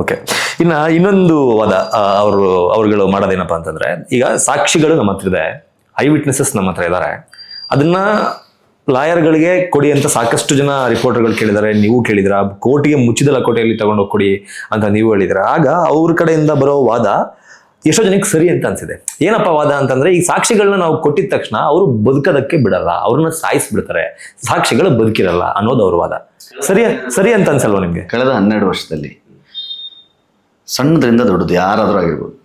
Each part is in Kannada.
ಓಕೆ ಇನ್ನ ಇನ್ನೊಂದು ವಾದ ಅವರು, ಅವರುಗಳು ಮಾಡೋದೇನಪ್ಪ ಅಂತಂದ್ರೆ, ಈಗ ಸಾಕ್ಷಿಗಳು ನಮ್ಮ ಹತ್ರ ಇದೆ ಐ ವಿಟ್ನೆಸಸ್ ನಮ್ಮ ಹತ್ರ ಇದ್ದಾರೆ ಅದನ್ನ ಲಾಯರ್ಗಳಿಗೆ ಕೊಡಿ ಅಂತ ಸಾಕಷ್ಟು ಜನ ರಿಪೋರ್ಟರ್ಗಳು ಕೇಳಿದ್ದಾರೆ ನೀವು ಕೇಳಿದ್ರ, ಕೋರ್ಟಿಗೆ ಮುಚ್ಚಿದ ಲಕೋಟೆಯಲ್ಲಿ ತಗೊಂಡೋಗಿ ಕೊಡಿ ಅಂತ ನೀವು ಹೇಳಿದ್ರ. ಆಗ ಅವ್ರ ಕಡೆಯಿಂದ ಬರೋ ವಾದ ಎಷ್ಟೋ ಜನಕ್ಕೆ ಸರಿ ಅಂತ ಅನ್ಸಿದೆ. ಏನಪ್ಪ ವಾದ ಅಂತಂದ್ರೆ, ಈ ಸಾಕ್ಷಿಗಳನ್ನ ನಾವು ಕೊಟ್ಟಿದ ತಕ್ಷಣ ಅವರು ಬದುಕೋದಕ್ಕೆ ಬಿಡಲ್ಲ, ಅವ್ರನ್ನ ಸಾಯಿಸ್ಬಿಡ್ತಾರೆ, ಸಾಕ್ಷಿಗಳು ಬದುಕಿರಲ್ಲ ಅನ್ನೋದು ಅವ್ರ ವಾದ. ಸರಿ ಸರಿ ಅಂತ ಅನ್ಸಲ್ವಾ ನಿಮ್ಗೆ? ಕಳೆದ ಹನ್ನೆರಡು ವರ್ಷದಲ್ಲಿ ಸಣ್ಣದ್ರಿಂದ ದೊಡ್ಡದು ಯಾರಾದರೂ ಆಗಿರ್ಬೋದು.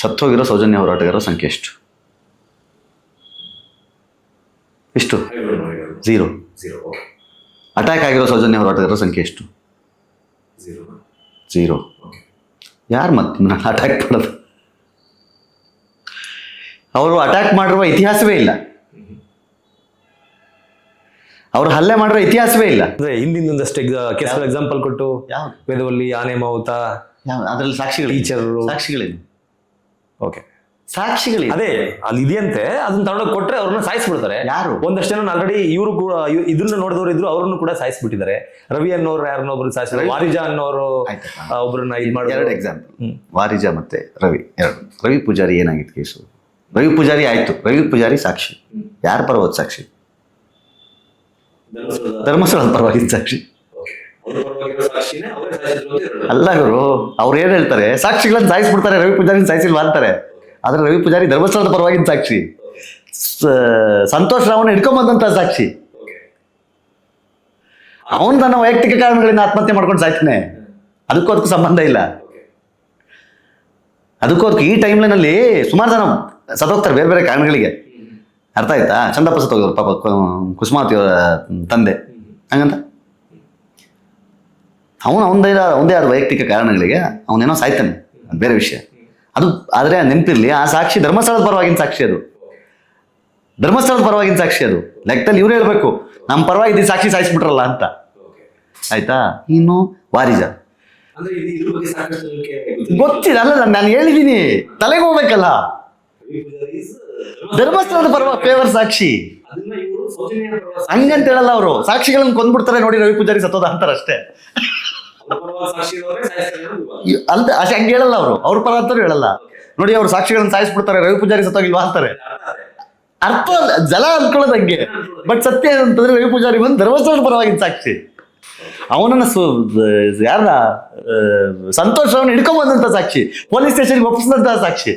ಸತ್ತೋಗಿರೋ ಸೌಜನ್ಯ ಹೋರಾಟಗಾರರ ಸಂಖ್ಯೆ ಎಷ್ಟು? ಎಷ್ಟು? ಝೀರೋ ಅಟ್ಯಾಕ್ ಆಗಿರೋ ಸೌಜನ್ಯ ಹೋರಾಟಗಾರರ ಸಂಖ್ಯೆ ಎಷ್ಟು? ಝೀರೋ ಯಾರು ಮತ್ತೆ ಅಟ್ಯಾಕ್ ಮಾಡೋದು? ಅವರು ಅಟ್ಯಾಕ್ ಮಾಡಿರುವ ಇತಿಹಾಸವೇ ಇಲ್ಲ. ಅವರು ಹಲ್ಲೆ ಮಾಡಿರೋ ಇತಿಹಾಸವೇ ಇಲ್ಲ. ಅಂದ್ರೆ ಹಿಂದಿನ ಕೇಸ್ ಎಕ್ಸಾಂಪಲ್ ಕೊಟ್ಟು ಯಾವ್ದು? ವೇದವಲ್ಲಿ ಆನೆ ಮಾವುತ ಅದರಲ್ಲಿ ಸಾಕ್ಷಿಗಳು ಟೀಚರು ಸಾಕ್ಷಿಗಳೇನು ಓಕೆ ಸಾಕ್ಷಿಗಳೇ ಅದೇ ಅಲ್ಲಿ ಇದೆಯಂತೆ ಅದನ್ನ ತಗೊಂಡೋಗಿ ಕೊಟ್ಟರೆ ಅವ್ರನ್ನ ಸಾಯಿಸ್ಬಿಡ್ತಾರೆ ಯಾರು? ಒಂದಷ್ಟು ಜನ ಆಲ್ರೆಡಿ ಇವರು ಕೂಡ ಇದನ್ನ ನೋಡಿದವರು ಇದ್ರು ಅವ್ರನ್ನು ಕೂಡ ಸಾಯಿಸ್ಬಿಟ್ಟಿದ್ದಾರೆ ರವಿ ಅನ್ನೋರು ಯಾರನ್ನೋ ಒಬ್ರು ಸಾಯಿಸಿದ್ರು ವಾರಿಜಾ ಅನ್ನೋರು ಒಬ್ರನ್ನ ಇದು ಎರಡು ಮಾಡಿದ್ರು ಎಕ್ಸಾಂಪಲ್ ವಾರಿಜಾ ವಾರಿಜ ಮತ್ತೆ ರವಿ ಎರಡು. ರವಿ ಪೂಜಾರಿ ಏನಾಗಿತ್ತು ಕೇಸು ರವಿ ಪೂಜಾರಿ ಆಯ್ತು. ರವಿ ಪೂಜಾರಿ ಸಾಕ್ಷಿ. ಯಾರು ಪರವಾದ ಸಾಕ್ಷಿ? ಧರ್ಮಸ್ಥಳದ ಪರವಾಗಿದ್ದ ಸಾಕ್ಷಿ. ಅಲ್ಲ ಗುರು ಅವ್ರು ಏನ್ ಹೇಳ್ತಾರೆ? ಸಾಕ್ಷಿಗಳನ್ನ ಸಾಯಿಸ್ಬಿಡ್ತಾರೆ, ರವಿ ಪೂಜಾರಿ ಸಾಯಿಸಿಲ್ವಾ ಅಂತಾರೆ. ಆದ್ರೆ ರವಿ ಪೂಜಾರಿ ಧರ್ಮಸ್ಥಳದ ಪರವಾಗಿನ ಸಾಕ್ಷಿ. ಸಂತೋಷ್ ರಾವ್ನ ಹಿಡ್ಕೊಂಬಂದಂತ ಸಾಕ್ಷಿ. ಅವನು ತನ್ನ ವೈಯಕ್ತಿಕ ಕಾರಣಗಳಿಂದ ಆತ್ಮಹತ್ಯೆ ಮಾಡ್ಕೊಂಡು ಸಾಯ್ತಾನೆ. ಅದಕ್ಕೂ ಅದಕ್ಕೂ ಸಂಬಂಧ ಇಲ್ಲ. ಅದಕ್ಕೂ ಅದಕ್ಕೆ ಈ ಟೈಮ್ಲೈನಲ್ಲಿ ಸುಮಾರು ಜನ ಸತ್ತೋಗ್ತಾರೆ ಬೇರೆ ಬೇರೆ ಕಾರಣಗಳಿಗೆ. ಅರ್ಥ ಆಯ್ತಾ? ಚಂದಪ್ಪ ಸತ್ತೋಗಿದ್ರು, ಪಾಪ ಕುಸುಮಾವತಿ ತಂದೆ. ಹಂಗಂತ? ಅವನು ಅವನದೇ ಒಂದೇ ಆದ ವೈಯಕ್ತಿಕ ಕಾರಣಗಳಿಗೆ ಅವನೇನೋ ಸಾಯ್ತಾನೆ. ಅದು ಬೇರೆ ವಿಷಯ. ಅದು ಆದರೆ ನೆನಪಿರಲಿ ಆ ಸಾಕ್ಷಿ ಧರ್ಮಸ್ಥಳದ ಪರವಾಗಿನ ಸಾಕ್ಷಿ ಅದು. ಧರ್ಮಸ್ಥಳದ ಪರವಾಗಿನ ಸಾಕ್ಷಿ ಅದು. ಲೆಕ್ಕದಲ್ಲಿ ಇವ್ರು ಹೇಳಬೇಕು ನಮ್ಮ ಪರವಾಗಿ ಇದು ಸಾಕ್ಷಿ ಸಾಯಿಸ್ಬಿಟ್ರಲ್ಲ ಅಂತ. ಆಯ್ತಾ? ಇನ್ನು ವಾರಿಜ. ಗೊತ್ತಿಲ್ಲ ಅಲ್ಲ ನಾನು ಹೇಳಿದ್ದೀನಿ ತಲೆಗೆ ಹೋಗ್ಬೇಕಲ್ಲ. ಧರ್ಮಸ್ಥಳದ ಪರವ ಫೇವರ್ ಸಾಕ್ಷಿ. ಹಂಗಂತ ಹೇಳಲ್ಲ ಅವರು. ಸಾಕ್ಷಿಗಳನ್ನ ಕೊಂದ್ಬಿಡ್ತಾರೆ ನೋಡಿ ರವಿ ಪೂಜಾರಿ ಸತ್ತೋದ ಅಂತಾರೆ ಅಷ್ಟೇ ಇ- ಅಲ್ದ ಅಷ್ಟೇ ಹಂಗೆ ಹೇಳಲ್ಲ ಅವರು. ಅವ್ರ ಪರ ಅಂತಾರೆ ಹೇಳಲ್ಲ ನೋಡಿ ಅವ್ರು ಸಾಕ್ಷಿಗಳನ್ನ ಸಾಯಿಸ್ಬಿಡ್ತಾರೆ ರವಿ ಪೂಜಾರಿ ಸತ್ತೋಗಿಲ್ವಾ ಅಂತಾರೆ. ಅರ್ಥ ಅಲ್ಲ ಜಲ ಅನ್ಕೊಳ್ಳೋದು ಹಂಗೆ. ಬಟ್ ಸತ್ಯ ಅಂತಂದ್ರೆ ರವಿ ಪೂಜಾರಿ ಬಂದು ಧರ್ಮಸ್ಥಳ ಪರವಾಗಿ ಸಾಕ್ಷಿ. ಅವನನ್ನ ಸು ಯಾರ ಸಂತೋಷ್ ಅವನ್ನ ಹಿಡ್ಕೊಂಬಂದಂತ ಸಾಕ್ಷಿ. ಪೊಲೀಸ್ ಸ್ಟೇಷನ್ಗೆ ಒಪ್ಪಿಸಿದಂತ ಸಾಕ್ಷಿ.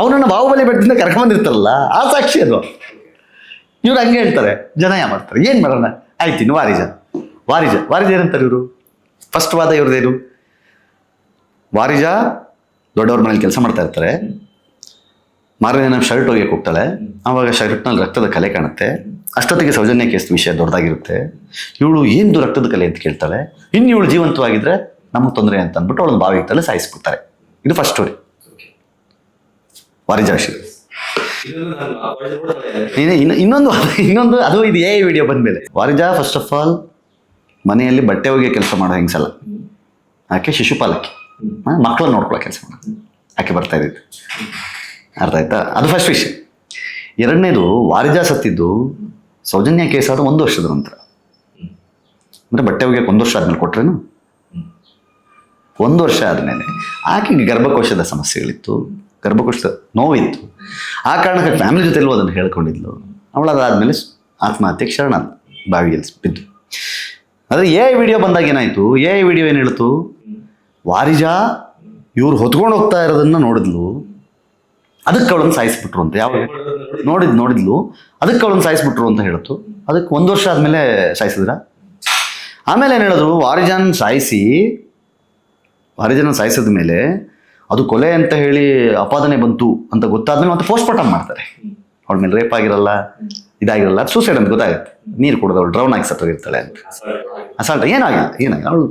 ಅವನನ್ನ ಬಾಹುಬಲಿ ಬೆಟ್ಟದಿಂದ ಕರ್ಕೊಂಬಂದಿರ್ತಾರಲ್ಲ ಆ ಸಾಕ್ಷಿ ಅದು. ಇವ್ರು ಹಂಗೆ ಹೇಳ್ತಾರೆ ಜನ ಯಾ ಮಾಡ್ತಾರೆ? ಏನ್ ಮಾಡೋಣ? ಆಯ್ತು, ಇನ್ನು ವಾರಿಜ. ವಾರಿಜ ವಾರಿಜ ಏನಂತಾರೆ ಇವರು? ಫಸ್ಟ್ ವಾದ ಇವ್ರದ್ದೇನು ವಾರಿಜ ದೊಡ್ಡವ್ರ ಮನೇಲಿ ಕೆಲಸ ಮಾಡ್ತಾ ಇರ್ತಾರೆ. ಮಾರನೇ ನಮ್ಮ ಶರ್ಟ್ ಹೋಗಿ ಹೋಗ್ತಾಳೆ. ಆವಾಗ ಶರ್ಟ್ನಲ್ಲಿ ರಕ್ತದ ಕಲೆ ಕಾಣುತ್ತೆ. ಅಷ್ಟೊತ್ತಿಗೆ ಸೌಜನ್ಯ ಕೇಸ್ ವಿಷಯ ದೊಡ್ಡದಾಗಿರುತ್ತೆ. ಇವಳು ಏನು ರಕ್ತದ ಕಲೆ ಅಂತ ಕೇಳ್ತಾಳೆ. ಇನ್ನು ಇವಳು ಜೀವಂತವಾಗಿದ್ರೆ ನಮಗೆ ತೊಂದರೆ ಅಂತ ಅಂದ್ಬಿಟ್ಟು ಅವಳನ್ನ ಬಾವಿ ಇಟ್ಟಲ್ಲಿ ಸಾಯಿಸ್ಬಿಡ್ತಾರೆ. ಇದು ಫಸ್ಟ್ ಸ್ಟೋರಿ ವಾರಿಜಾಶಿ ಇನ್ನೊಂದು ಇನ್ನೊಂದು ಅದು ಇದು ಎ ವಿಡಿಯೋ ಬಂದಮೇಲೆ. ವಾರಿಜ ಫಸ್ಟ್ ಆಫ್ ಆಲ್ ಮನೆಯಲ್ಲಿ ಬಟ್ಟೆ ಹೋಗಿ ಕೆಲಸ ಮಾಡೋ ಹೆಂಗ್ಸಲ್ಲ? ಆಕೆ ಶಿಶುಪಾಲಕಿ. ಮಕ್ಕಳನ್ನ ನೋಡ್ಕೊಳ್ಳೋ ಕೆಲಸ ಮಾಡ. ಆಕೆ ಬರ್ತಾ ಇದ್ದಿದ್ದು. ಅರ್ಥ ಆಯ್ತಾ? ಅದು ಫಸ್ಟ್ ವಿಷಯ ಎರಡನೇದು ವಾರಿಜ ಸತ್ತಿದ್ದು ಸೌಜನ್ಯ ಕೇಸ್ ಆದ ಒಂದು ವರ್ಷದ ನಂತರ. ಅಂದರೆ ಬಟ್ಟೆ ಹೋಗಿ ಒಂದು ವರ್ಷ ಆದ್ಮೇಲೆ ಕೊಟ್ರೇನು? ಒಂದು ವರ್ಷ ಆದಮೇಲೆ ಆಕೆಗೆ ಗರ್ಭಕೋಶದ ಸಮಸ್ಯೆಗಳಿತ್ತು. ಗರ್ಭಕೋಶದ ನೋವಿತ್ತು. ಆ ಕಾರಣಕ್ಕೆ ಫ್ಯಾಮಿಲಿ ಜೊತೆಲೂ ಅದನ್ನು ಹೇಳ್ಕೊಂಡಿದ್ಲು. ಅವಳು ಅದಾದಮೇಲೆ ಆತ್ಮಹತ್ಯೆ ಶರಣ ಬಾವಿಯಲ್ಲಿ ಬಿದ್ದು. ಆದರೆ ಎ ವಿಡಿಯೋ ಬಂದಾಗ ಏನಾಯಿತು? ಎ ವಿಡಿಯೋ ಏನು ಹೇಳ್ತು? ವಾರಿಜಾ, ಇವ್ರು ಹೊತ್ಕೊಂಡು ಹೋಗ್ತಾ ಇರೋದನ್ನು ನೋಡಿದ್ಲು. ಅದಕ್ಕೆ ಅವಳನ್ನು ಸಾಯಿಸ್ಬಿಟ್ರು ಅಂತ. ಯಾವ ನೋಡಿದ್, ನೋಡಿದ್ಲು. ಅದಕ್ಕೆ ಅವಳನ್ನು ಸಾಯಿಸ್ಬಿಟ್ರು ಅಂತ ಹೇಳ್ತು. ಅದಕ್ಕೆ ಒಂದು ವರ್ಷ ಆದಮೇಲೆ ಸಾಯಿಸಿದ್ರ? ಆಮೇಲೆ ಏನು ಹೇಳಿದ್ರು? ವಾರಿಜಾನ್ ಸಾಯಿಸಿ ವಾರಿಜಾನ ಸಾಯಿಸಿದ ಮೇಲೆ ಅದು ಕೊಲೆ ಅಂತ ಹೇಳಿ ಅಪಾದನೆ ಬಂತು ಅಂತ ಗೊತ್ತಾದ್ಮೇಲೆ ಮತ್ತೆ ಪೋಸ್ಟ್ಮಾರ್ಟಮ್ ಮಾಡ್ತಾರೆ. ಅವಳ ಮೇಲೆ ರೇಪ್ ಆಗಿರಲ್ಲ, ಇದಾಗಿರಲ್ಲ ಸೂಸೈಡ್ ಅಂತ ಗೊತ್ತಾಗುತ್ತೆ. ನೀರು ಕುಡಿದು ಅವಳು ಡ್ರೌನ್ ಆಗಿ ಸತ್ತೋಗಿರ್ತಾಳೆ ಅಂತ. ಅಸಾಲ್ಟ್ ಏನಾಗಿಲ್ಲ ಏನಾಗಿಲ್ಲ. ಅವಳು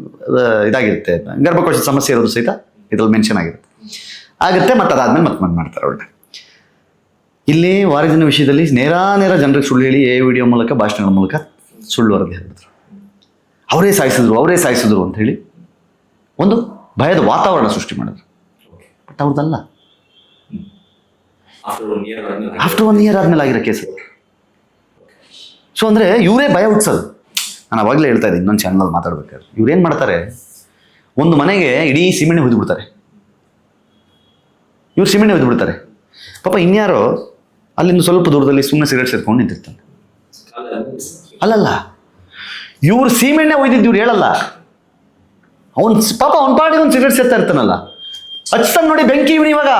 ಇದಾಗಿರುತ್ತೆ ಗರ್ಭಕೋಶ ಸಮಸ್ಯೆ ಇರೋದು ಸಹಿತ ಇದ್ರಲ್ಲಿ ಮೆನ್ಷನ್ ಆಗಿರುತ್ತೆ. ಆಗುತ್ತೆ, ಮತ್ತೆ ಅದಾದ್ಮೇಲೆ ಮತ್ತೆ ಮತ್ತೆ ಮಾಡ್ತಾರೆ ಅವಳನ್ನ ಇಲ್ಲಿ ವಾರದಿನ ವಿಷಯದಲ್ಲಿ ನೇರ ನೇರ ಜನರಿಗೆ ಸುಳ್ಳು ಹೇಳಿ ಎ ವಿಡಿಯೋ ಮೂಲಕ, ಭಾಷಣಗಳ ಮೂಲಕ ಸುಳ್ಳು ವರದಿ ಹೇಳಿದ್ರು ಅವರೇ ಸಾಯಿಸಿದ್ರು ಅವರೇ ಸಾಯಿಸಿದ್ರು ಅಂತ ಹೇಳಿ ಒಂದು ಭಯದ ವಾತಾವರಣ ಸೃಷ್ಟಿ ಮಾಡಿದ್ರು. ಬಟ್ ಅವ್ರದ್ದಲ್ಲ ಆಫ್ಟರ್ ಒನ್ ಇಯರ್ ಆದ್ಮೇಲೆ ಆಗಿರೋ ಕೇಸ್ ಸೊ ಅಂದ್ರೆ ಇವರೇ ಭಯ ಹುಟ್ಟಿಸೋದು ನಾನು ಅವಾಗಲೇ ಹೇಳ್ತಾ ಇದ್ದೀನಿ ಇನ್ನೊಂದು ಚಾನಲ್ ಮಾತಾಡ್ಬೇಕಾದ್ರೆ. ಇವ್ರು ಏನು ಮಾಡ್ತಾರೆ? ಒಂದು ಮನೆಗೆ ಇಡೀ ಸಿಮೆಣ್ಣೆ ಹೊಯ್ದು ಬಿಡ್ತಾರೆ ಇವ್ರು ಸಿಮೆಣ್ಣೆ ಹೊಯ್ದು ಬಿಡ್ತಾರೆ ಪಾಪ ಇನ್ಯಾರೋ ಅಲ್ಲಿಂದ ಸ್ವಲ್ಪ ದೂರದಲ್ಲಿ ಸುಮ್ಮನೆ ಸಿಗರೇಟ್ ಸೇರ್ಕೊಂಡು ನಿಂತಿರ್ತಾನೆ ಅಲ್ಲಲ್ಲ. ಇವ್ರು ಸೀಮೆಣ್ಣೆ ಒಯ್ದಿದ್ದು ಇವ್ರು ಹೇಳಲ್ಲ. ಅವನ್ ಪಾಪ ಅವ್ನ ಪಾಡಿಗೆ ಒಂದು ಸಿಗರೇಟ್ ಸೇರ್ತಾ ಇರ್ತಾನಲ್ಲ. ಹಚ್ತಾನೆ ನೋಡಿ ಬೆಂಕಿ ಇವನು ಇವಾಗ.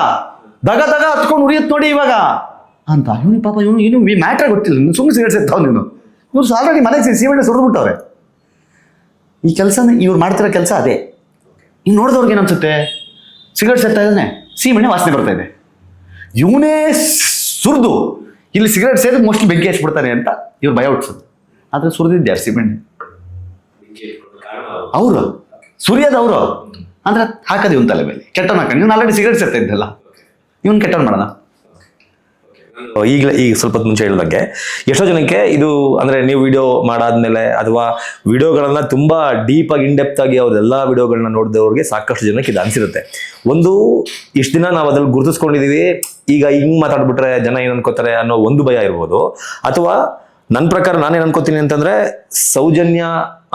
ದಗ ದಗ ಹತ್ಕೊಂಡು ಉರಿಯುತ್ತೆ ನೋಡಿ ಇವಾಗ. ಅಂತ. ಇವನು ಪಾಪ ಇವನು ಏನು ಈ ಮ್ಯಾಟ್ರೇ ಗೊತ್ತಿಲ್ಲ. ನೀನು ಸುಮ್ಮನೆ ಸಿಗರೇಟ್ ಸೇರ್ತಾವ ನೀನು ಇವ್ರು ಆಲ್ರೆಡಿ ಮನೆಗೆ ಸೀಮೆಣ್ಣೆ ಸುರಿದ್ಬಿಟ್ಟವ್ರೆ ಈ ಕೆಲಸನ ಇವ್ರು ಮಾಡ್ತಿರೋ ಕೆಲಸ ಅದೇ. ಇನ್ನು ನೋಡಿದವ್ರಿಗೆ ಏನನ್ಸುತ್ತೆ? ಸಿಗರೇಟ್ ಸೇರ್ತಾ ಇದ್ದಾನೆ. ಸೀಮೆಣ್ಣೆ ವಾಸನೆ ಬರ್ತಾ ಇದೆ. ಇವನೇ ಸುರಿದು. ಇಲ್ಲಿ ಸಿಗರೇಟ್ ಸೇರಿ ಮೋಸ್ಟ್ಲಿ ಬೆಂಕಿ ಹಚ್ಬಿಡ್ತಾರೆ ಅಂತ ಇವ್ರು ಭಯ ಹುಟ್ಟಿಸುತ್ತೆ ಆದರೆ ಸುರಿದಿದ್ದೆ ಸೀಮೆಣ್ಣೆ? ಅವರು? ಸುರಿಯೋದು ಅವರು? ಅಂದ್ರೆ ಹಾಕೋದು ಇವನ್ ತಲೆ ಮೇಲೆ. ಕೆಟ್ಟವನ್ ಹಾಕೊಂಡು ಇವ್ನು ಆಲ್ರೆಡಿ ಸಿಗರೇಟ್ ಸೇರ್ತಾ ಇದ್ದಲ್ಲ. ಇವನ್ ಕೆಟ್ಟವನ್ ಮಾಡೋಣ. ಈಗಲೇ, ಈಗ ಸ್ವಲ್ಪ ಮುಂಚೆ ಹೇಳಿದಂಗೆ ಎಷ್ಟೋ ಜನಕ್ಕೆ ಇದು ಅಂದ್ರೆ ನೀವು ವಿಡಿಯೋ ಮಾಡಾದ್ಮೇಲೆ ಅಥವಾ ವಿಡಿಯೋಗಳನ್ನ ತುಂಬಾ ಡೀಪ್ ಆಗಿ ಇನ್ಡೆಪ್ತ್ ಆಗಿ ಅವ್ರೆಲ್ಲ ವಿಡಿಯೋಗಳನ್ನ ನೋಡಿದವ್ರಿಗೆ ಸಾಕಷ್ಟು ಜನಕ್ಕೆ ಇದು ಅನ್ಸಿರುತ್ತೆ ಒಂದು, ಇಷ್ಟು ದಿನ ನಾವು ಅದ್ರಲ್ಲಿ ಗುರುತಿಸ್ಕೊಂಡಿದೀವಿ, ಈಗ ಹಿಂಗ್ ಮಾತಾಡ್ಬಿಟ್ರೆ ಜನ ಏನ್ ಅನ್ಕೋತಾರೆ ಅನ್ನೋ ಒಂದು ಭಯ ಇರ್ಬೋದು. ಅಥವಾ ನನ್ನ ಪ್ರಕಾರ ನಾನೇನ್ ಅನ್ಕೋತೀನಿ ಅಂತಂದ್ರೆ ಸೌಜನ್ಯ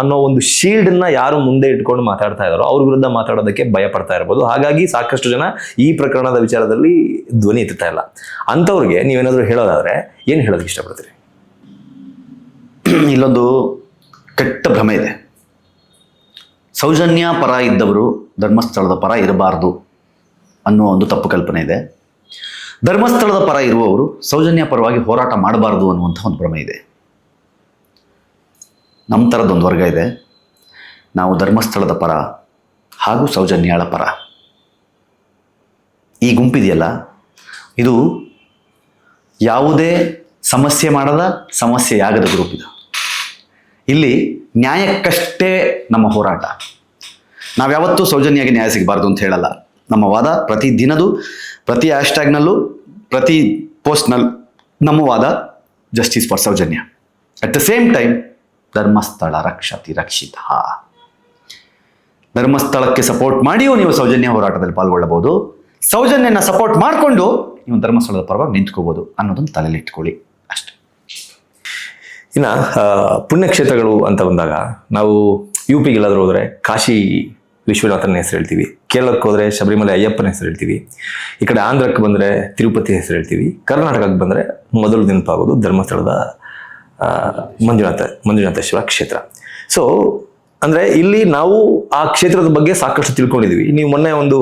ಅನ್ನೋ ಒಂದು ಶೀಲ್ಡ್ನ ಯಾರು ಮುಂದೆ ಇಟ್ಕೊಂಡು ಮಾತಾಡ್ತಾ ಇದಾರೋ ಅವ್ರ ವಿರುದ್ಧ ಮಾತಾಡೋದಕ್ಕೆ ಭಯ ಪಡ್ತಾ ಇರ್ಬೋದು. ಹಾಗಾಗಿ ಸಾಕಷ್ಟು ಜನ ಈ ಪ್ರಕರಣದ ವಿಚಾರದಲ್ಲಿ ಧ್ವನಿ ಎತ್ತುತ್ತಾ ಇಲ್ಲ. ಅಂಥವ್ರಿಗೆ ನೀವೇನಾದರೂ ಹೇಳೋದಾದ್ರೆ ಏನು ಹೇಳೋದಕ್ಕೆ ಇಷ್ಟಪಡ್ತೀರಿ? ಇಲ್ಲೊಂದು ಕೆಟ್ಟ ಭ್ರಮೆ ಇದೆ. ಸೌಜನ್ಯ ಪರ ಇದ್ದವರು ಧರ್ಮಸ್ಥಳದ ಪರ ಇರಬಾರ್ದು ಅನ್ನುವ ಒಂದು ತಪ್ಪು ಕಲ್ಪನೆ ಇದೆ. ಧರ್ಮಸ್ಥಳದ ಪರ ಇರುವವರು ಸೌಜನ್ಯ ಪರವಾಗಿ ಹೋರಾಟ ಮಾಡಬಾರ್ದು ಅನ್ನುವಂಥ ಒಂದು ಭ್ರಮೆ ಇದೆ. ನಮ್ಮ ಥರದ್ದೊಂದು ವರ್ಗ ಇದೆ. ನಾವು ಧರ್ಮಸ್ಥಳದ ಪರ ಹಾಗೂ ಸೌಜನ್ಯಾಳ ಪರ. ಈ ಗುಂಪಿದೆಯಲ್ಲ, ಇದು ಯಾವುದೇ ಸಮಸ್ಯೆ ಮಾಡದ ಸಮಸ್ಯೆಯಾಗದ ಗ್ರೂಪ್ ಇದು. ಇಲ್ಲಿ ನ್ಯಾಯಕ್ಕಷ್ಟೇ ನಮ್ಮ ಹೋರಾಟ. ನಾವ್ಯಾವತ್ತೂ ಸೌಜನ್ಯಾಗಿ ನ್ಯಾಯ ಸಿಗಬಾರ್ದು ಅಂತ ಹೇಳಲ್ಲ. ನಮ್ಮ ವಾದ ಪ್ರತಿ ದಿನದು, ಪ್ರತಿ ಹ್ಯಾಶ್ಟ್ಯಾಗ್ನಲ್ಲೂ, ಪ್ರತಿ ಪೋಸ್ಟ್ನಲ್ಲಿ ನಮ್ಮ ವಾದ justice for Soujanya. At the same time Dharmasthala ರಕ್ಷತಿ ರಕ್ಷಿತ. ಧರ್ಮಸ್ಥಳಕ್ಕೆ ಸಪೋರ್ಟ್ ಮಾಡಿಯೂ ನೀವು ಸೌಜನ್ಯ ಹೋರಾಟದಲ್ಲಿ ಪಾಲ್ಗೊಳ್ಳಬಹುದು. ಸೌಜನ್ಯನ ಸಪೋರ್ಟ್ ಮಾಡಿಕೊಂಡು ನೀವು ಧರ್ಮಸ್ಥಳದ ಪರವಾಗಿ ನಿಂತ್ಕೋಬಹುದು ಅನ್ನೋದನ್ನು ತಲೆಯಲ್ಲಿ ಇಟ್ಕೊಳ್ಳಿ ಅಷ್ಟೇ. ಇನ್ನ ಪುಣ್ಯಕ್ಷೇತ್ರಗಳು ಅಂತ ಬಂದಾಗ ನಾವು ಯು ಪಿಗೆಲ್ಲಾದರೂ ಹೋದ್ರೆ ಕಾಶಿ ವಿಶ್ವನಾಥನ ಹೆಸರು ಹೇಳ್ತೀವಿ. ಕೇರಳಕ್ಕೆ ಹೋದ್ರೆ ಶಬರಿಮಲೆ ಅಯ್ಯಪ್ಪನ ಹೆಸರು ಹೇಳ್ತೀವಿ. ಈ ಕಡೆ ಆಂಧ್ರಕ್ಕೆ ಬಂದ್ರೆ ತಿರುಪತಿ ಹೆಸರು ಹೇಳ್ತೀವಿ. ಕರ್ನಾಟಕಕ್ಕೆ ಬಂದ್ರೆ ಮೊದಲು ನೆನಪಾಗೋದು ಧರ್ಮಸ್ಥಳದ ಮಂಜುನಾಥ ಮಂಜುನಾಥೇಶ್ವರ ಕ್ಷೇತ್ರ. ಸೊ ಅಂದ್ರೆ ಇಲ್ಲಿ ನಾವು ಆ ಕ್ಷೇತ್ರದ ಬಗ್ಗೆ ಸಾಕಷ್ಟು ತಿಳ್ಕೊಂಡಿದೀವಿ. ನೀವು ಮೊನ್ನೆ ಒಂದು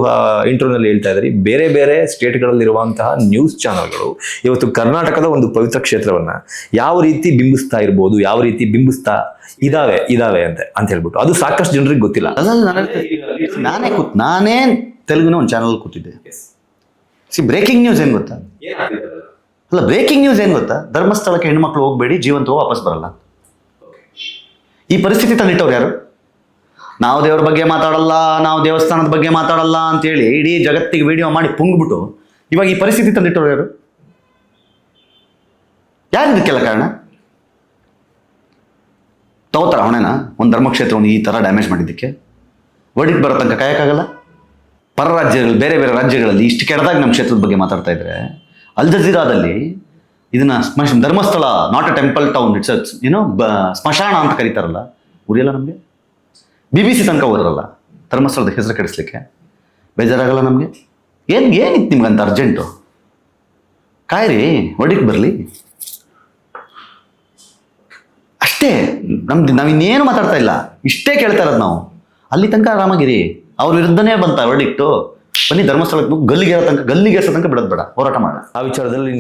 ಇಂಟರ್ವ್ಯೂನಲ್ಲಿ ಹೇಳ್ತಾ ಇದ್ದೀರಿ ಬೇರೆ ಬೇರೆ ಸ್ಟೇಟ್ಗಳಲ್ಲಿರುವಂತಹ ನ್ಯೂಸ್ ಚಾನಲ್ಗಳು ಇವತ್ತು ಕರ್ನಾಟಕದ ಒಂದು ಪವಿತ್ರ ಕ್ಷೇತ್ರವನ್ನ ಯಾವ ರೀತಿ ಬಿಂಬಿಸ್ತಾ ಇರ್ಬೋದು ಯಾವ ರೀತಿ ಬಿಂಬಿಸ್ತಾ ಇದಾವೆ ಇದಾವೆ ಅಂತ ಅಂತ ಹೇಳ್ಬಿಟ್ಟು. ಅದು ಸಾಕಷ್ಟು ಜನರಿಗೆ ಗೊತ್ತಿಲ್ಲ. ನಾನೇ ಕೂತ್ ನಾನೇ ತೆಲುಗಿನ ಒಂದು ಚಾನಲ್ ಕೂತಿದ್ದೆ. ಸಿ ಬ್ರೇಕಿಂಗ್ ನ್ಯೂಸ್ ಏನು ಗೊತ್ತಾ? ಅಲ್ಲ ಬ್ರೇಕಿಂಗ್ ನ್ಯೂಸ್ ಏನು ಗೊತ್ತಾ? ಧರ್ಮಸ್ಥಳಕ್ಕೆ ಹೆಣ್ಮಕ್ಳು ಹೋಗಬೇಡಿ, ಜೀವಂತವಾಗಿ ವಾಪಸ್ ಬರಲ್ಲ ಈ ಪರಿಸ್ಥಿತಿ ತಂದಿಟ್ಟವ್ರು ಯಾರು? ನಾವು ದೇವ್ರ ಬಗ್ಗೆ ಮಾತಾಡಲ್ಲ, ನಾವು ದೇವಸ್ಥಾನದ ಬಗ್ಗೆ ಮಾತಾಡಲ್ಲ ಅಂತೇಳಿ ಇಡೀ ಜಗತ್ತಿಗೆ ವಿಡಿಯೋ ಮಾಡಿ ಪುಂಗ್ಬಿಟ್ಟು ಇವಾಗ ಈ ಪರಿಸ್ಥಿತಿ ತಂದಿಟ್ಟವ್ರು ಯಾರು? ಯಾರು ಇದಕ್ಕೆಲ್ಲ ಕಾರಣ? ತಗೋತಾರ ಹೊಣೆನ? ಒಂದು ಧರ್ಮಕ್ಷೇತ್ರವನ್ನು ಈ ಥರ ಡ್ಯಾಮೇಜ್ ಮಾಡಿದ್ದಕ್ಕೆ? ಒಡಿಗೆ ಬರೋ ತನಕ ಕಾಯಕ್ಕಾಗಲ್ಲ? ಪರ ರಾಜ್ಯಗಳು ಬೇರೆ ಬೇರೆ ರಾಜ್ಯಗಳಲ್ಲಿ ಇಷ್ಟು ಕೆಡದಾಗ ನಮ್ಮ ಕ್ಷೇತ್ರದ ಬಗ್ಗೆ ಮಾತಾಡ್ತಾ ಇದ್ರೆ ಅಲ್ ಜಜೀರಾದಲ್ಲಿ ಇದನ್ನ ಸ್ಮಶ, Dharmasthala, not a temple town, it's ಏನೋ ಬ, ಸ್ಮಶಾನ ಅಂತ ಕರೀತಾರಲ್ಲ ಉರಿಯಲ್ಲ ನಮಗೆ? ಬಿ ಬಿ ಸಿ ತನಕ ಹೋದ್ರಲ್ಲ, ಧರ್ಮಸ್ಥಳದ ಹೆಸರು ಕೆಡಿಸ್ಲಿಕ್ಕೆ. ಬೇಜಾರಾಗಲ್ಲ ನಮಗೆ? ಏನು, ಏನಿತ್ತು ಅಂತ ಅರ್ಜೆಂಟು ಕಾಯ್ರಿ ಒಡಿಕ್ ಬರಲಿ. ಅಷ್ಟೇ ನಮ್ದು ನಾವಿನ್ನೇನು ಮಾತಾಡ್ತಾ ಇಲ್ಲ. ಇಷ್ಟೇ ಕೇಳ್ತಾ ಇರೋದು ನಾವು. ಅಲ್ಲಿ ತನಕ ಆರಾಮಾಗಿರಿ. ಅವ್ರ ವಿರುದ್ಧನೇ ಬಂತ ವರ್ಡಿಕ್ಟು ಬನ್ನಿ ಧರ್ಮಸ್ಥಳಕ್ಕೆ ಹೋಗಿ ಗಲ್ಲಿಗೆ ತನಕ ಗಲ್ಲಿಗೆ ತನಕ ಬಿಡೋದು ಬೇಡ ಹೋರಾಟ ಮಾಡೋಣ ಆ ವಿಚಾರದಲ್ಲಿ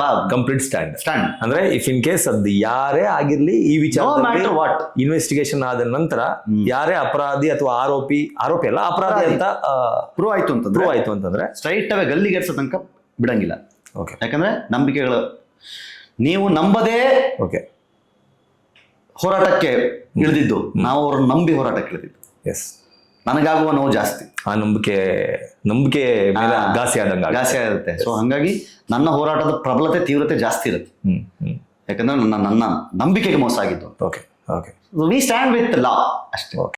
ಬಾ ಕಂಪ್ಲೀಟ್ ಸ್ಟ್ಯಾಂಡ್ ಸ್ಟ್ಯಾಂಡ್ ಅಂದ್ರೆ ಇಫ್ ಇನ್ ಕೇಸ್ ಅದು ಯಾರೇ ಆಗಿರ್ಲಿ ಈ ವಿಚಾರ ವಾಟ್ ಇನ್ವೆಸ್ಟಿಗೇಷನ್ ಆದ ನಂತರ ಯಾರೇ ಅಪರಾಧಿ ಅಥವಾ ಆರೋಪಿ ಆರೋಪಿ ಅಲ್ಲ ಅಪರಾಧಿ ಅಂತ ಪ್ರೂವ್ ಆಯ್ತು ಅಂತ ಪ್ರೂವ್ ಆಯ್ತು ಅಂತಂದ್ರೆ ಸ್ಟ್ರೈಟ್ ಅವೇ ಗಲ್ಲಿಗೆ ತನಕ ಬಿಡಂಗಿಲ್ಲ. ಓಕೆ ಯಾಕಂದ್ರೆ ನಂಬಿಕೆಗಳು. ನೀವು ನಂಬದೇ ಓಕೆ ಹೋರಾಟಕ್ಕೆ ಇಳಿದಿದ್ದು. ನಾವು ಅವ್ರನ್ನ ನಂಬಿ ಹೋರಾಟಕ್ಕೆ ಇಳಿದಿದ್ದು. ಎಸ್ ನನಗಾಗುವ ನೋವು ಜಾಸ್ತಿ. ಆ ನಂಬಿಕೆ ನಂಬಿಕೆ ಮೇಲೆ ಘಾಸಿ ಆದಂಗ ಜಾಸ್ತಿ ಆಗುತ್ತೆ. ಸೊ ಹಂಗಾಗಿ ನನ್ನ ಹೋರಾಟದ ಪ್ರಬಲತೆ ತೀವ್ರತೆ ಜಾಸ್ತಿ ಇರುತ್ತೆ. ಯಾಕಂದ್ರೆ ನನ್ನ ನನ್ನ ನಂಬಿಕೆಗೆ ಮೋಸ ಆಗಿದ್ದು. Okay okay we stand with law ಅಷ್ಟೇ. ಓಕೆ